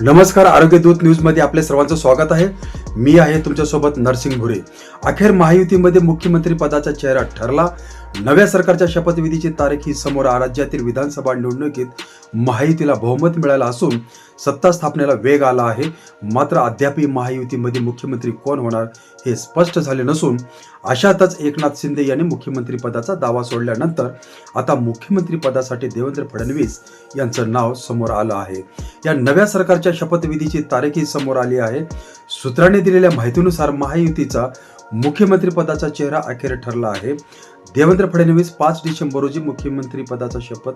नमस्कार आरोग्य दूत न्यूजमध्ये आपल्या सर्वांचं स्वागत आहे. मी आहे तुमच्यासोबत नरसिंग भुरे अखेर महायुतीमध्ये मुख्यमंत्री पदाचा चेहरा ठरला. नव्या सरकारच्या शपथविधीची तारीख ही समोर राज्यातील विधानसभा निवडणुकीत महायुतीला बहुमत मिळालं असून सत्ता स्थापनेला वेग आला आहे. मात्र अद्यापही महायुतीमध्ये मुख्यमंत्री कोण होणार हे स्पष्ट झाले नसून अशातच एकनाथ शिंदे यांनी मुख्यमंत्री पदाचा दावा सोडल्यानंतर आता मुख्यमंत्री पदासाठी देवेंद्र फडणवीस यांचं नाव समोर आलं आहे. या नव्या सरकारच्या शपथविधीची तारीखही समोर आली आहे. सूत्रांनी दिलेल्या माहितीनुसार महायुतीचा मुख्यमंत्रीपदाचा चेहरा अखेर ठरला आहे. देवेंद्र फडणवीस पाच डिसेंबर रोजी मुख्यमंत्रीपदाचा शपथ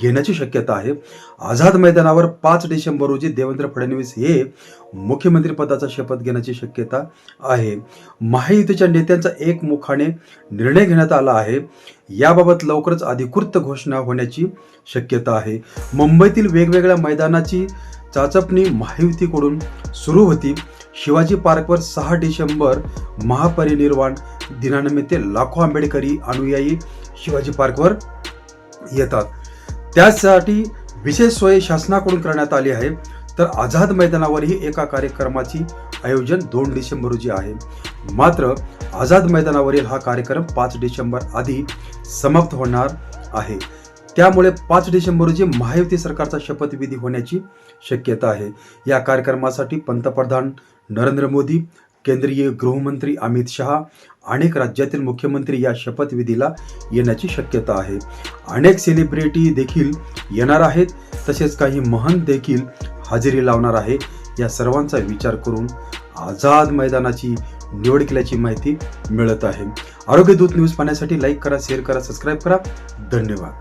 घेण्याची शक्यता आहे. आझाद मैदानावर पाच डिसेंबर रोजी देवेंद्र फडणवीस हे मुख्यमंत्रीपदाचा शपथ घेण्याची शक्यता आहे. महायुतीच्या नेत्यांचा एकमुखाने निर्णय घेण्यात आला आहे. याबाबत लवकरच अधिकृत घोषणा होण्याची शक्यता आहे. मुंबईतील वेगवेगळ्या मैदानाची चाचपणी महायुतीकडून सुरू होती. शिवाजी पार्कवर सहा डिसेंबर महापरिनिर्वाण दिनानिमित्त लाखो आंबेडकरी अनुयायी शिवाजी पार्कवर येतात. त्यासाठी विशेष सोय शासनाकडून करण्यात आली आहे. तर आझाद मैदानावरही एका कार्यक्रमाची आयोजन दोन डिसेंबर रोजी आहे. मात्र आझाद मैदानावरील हा कार्यक्रम पाच डिसेंबर आधी समाप्त होणार आहे. त्यामुळे पाच डिसेंबर रोजी महायुती सरकारचा शपथविधी होण्याची शक्यता आहे. या कार्यक्रमासाठी पंतप्रधान नरेंद्र मोदी केंद्रीय गृहमंत्री अमित शहा अनेक राज्यातील मुख्यमंत्री या शपथविधीला येण्याची शक्यता आहे. अनेक सेलिब्रिटी देखील येणार आहेत. तसेच काही महंत देखील हजेरी लावणार आहे. या सर्वांचा विचार करून आझाद मैदानाची निवड केल्याची माहिती मिळत आहे. आरोग्य दूत न्यूज पाहण्यासाठी लाईक करा शेअर करा सबस्क्राईब करा. धन्यवाद.